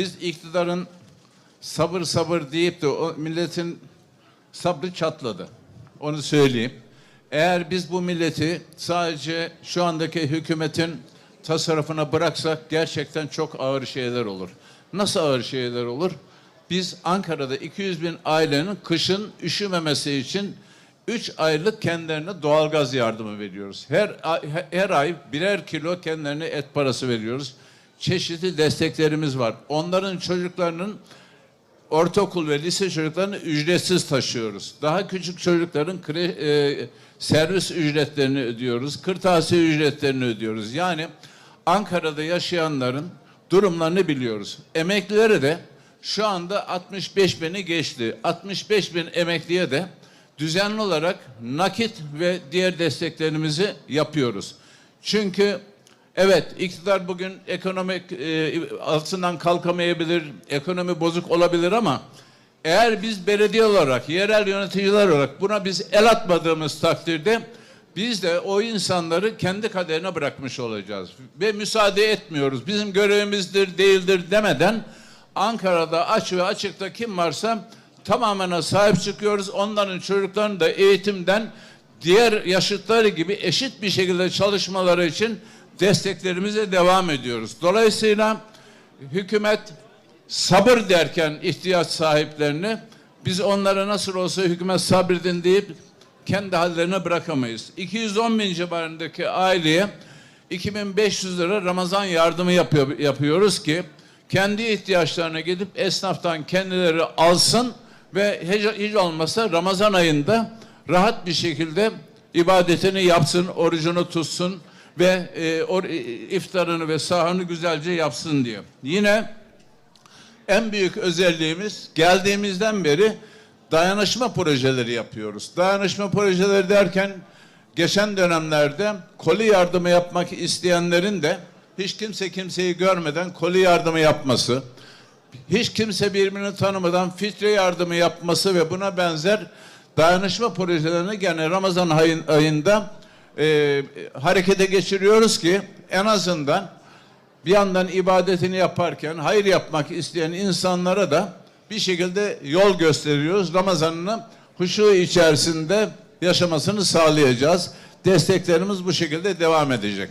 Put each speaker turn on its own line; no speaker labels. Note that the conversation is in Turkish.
Biz iktidarın sabır sabır deyip de o milletin sabrı çatladı. Onu söyleyeyim. Eğer biz bu milleti sadece şu andaki hükümetin tasarrufuna bıraksak gerçekten çok ağır şeyler olur. Nasıl ağır şeyler olur? Biz Ankara'da 200 bin ailenin kışın üşümemesi için 3 aylık kendilerine doğalgaz yardımı veriyoruz. Her her ay birer kilo kendilerine et parası veriyoruz. Çeşitli desteklerimiz var. Onların çocuklarının ortaokul ve lise çocuklarını ücretsiz taşıyoruz. Daha küçük çocukların kre, e, servis ücretlerini ödüyoruz. Kırtasiye ücretlerini ödüyoruz. Yani Ankara'da yaşayanların durumlarını biliyoruz. Emeklilere de şu anda 65 bini geçti. 65 bin emekliye de düzenli olarak nakit ve diğer desteklerimizi yapıyoruz. Çünkü evet iktidar bugün ekonomik e, altından kalkamayabilir, ekonomi bozuk olabilir ama eğer biz belediye olarak, yerel yöneticiler olarak buna biz el atmadığımız takdirde biz de o insanları kendi kaderine bırakmış olacağız. Ve müsaade etmiyoruz. Bizim görevimizdir, değildir demeden Ankara'da aç ve açıkta kim varsa tamamına sahip çıkıyoruz. Onların çocuklarını da eğitimden diğer yaşıtları gibi eşit bir şekilde çalışmaları için desteklerimize devam ediyoruz. Dolayısıyla hükümet sabır derken ihtiyaç sahiplerini biz onlara nasıl olsa hükümet sabredin deyip kendi hallerine bırakamayız. 210 bin civarındaki aileye 2500 lira Ramazan yardımı yapıyor, yapıyoruz ki kendi ihtiyaçlarına gidip esnaftan kendileri alsın ve hiç, hiç olmasa Ramazan ayında rahat bir şekilde ibadetini yapsın, orucunu tutsun ve e, or, iftarını ve sahurunu güzelce yapsın diyor. Yine en büyük özelliğimiz geldiğimizden beri dayanışma projeleri yapıyoruz. Dayanışma projeleri derken geçen dönemlerde koli yardımı yapmak isteyenlerin de hiç kimse kimseyi görmeden koli yardımı yapması, hiç kimse birbirini tanımadan fitre yardımı yapması ve buna benzer dayanışma projelerini gene Ramazan ayın, ayında e, harekete geçiriyoruz ki en azından bir yandan ibadetini yaparken hayır yapmak isteyen insanlara da bir şekilde yol gösteriyoruz. Ramazanını huşu içerisinde yaşamasını sağlayacağız. Desteklerimiz bu şekilde devam edecek.